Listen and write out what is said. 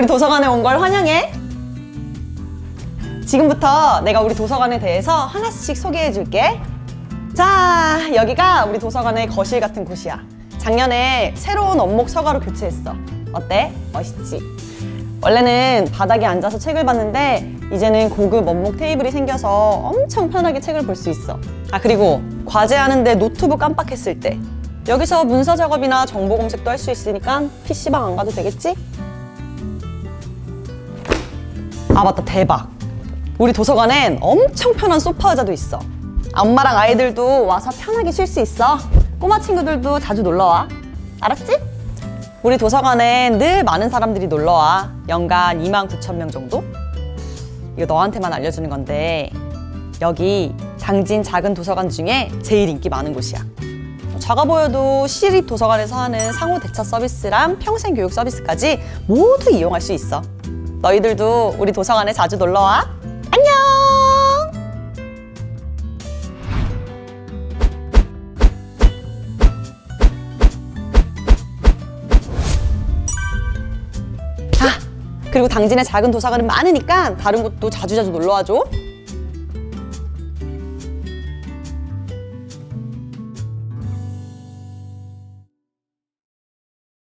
우리 도서관에 온 걸 환영해. 지금부터 내가 우리 도서관에 대해서 하나씩 소개해 줄게. 자, 여기가 우리 도서관의 거실 같은 곳이야. 작년에 새로운 원목 서가로 교체했어. 어때? 멋있지? 원래는 바닥에 앉아서 책을 봤는데 이제는 고급 원목 테이블이 생겨서 엄청 편하게 책을 볼 수 있어. 아, 그리고 과제하는데 노트북 깜빡했을 때 여기서 문서 작업이나 정보 검색도 할 수 있으니까 PC방 안 가도 되겠지? 아, 맞다. 대박. 우리 도서관엔 엄청 편한 소파 의자도 있어. 엄마랑 아이들도 와서 편하게 쉴 수 있어. 꼬마 친구들도 자주 놀러 와. 알았지? 우리 도서관엔 늘 많은 사람들이 놀러 와. 연간 2만 9천 명 정도? 이거 너한테만 알려주는 건데 여기 당진 작은 도서관 중에 제일 인기 많은 곳이야. 작아 보여도 시립 도서관에서 하는 상호 대차 서비스랑 평생 교육 서비스까지 모두 이용할 수 있어. 너희들도 우리 도서관에 자주 놀러 와. 안녕! 아, 그리고 당진에 작은 도서관은 많으니까 다른 곳도 자주자주 놀러 와줘.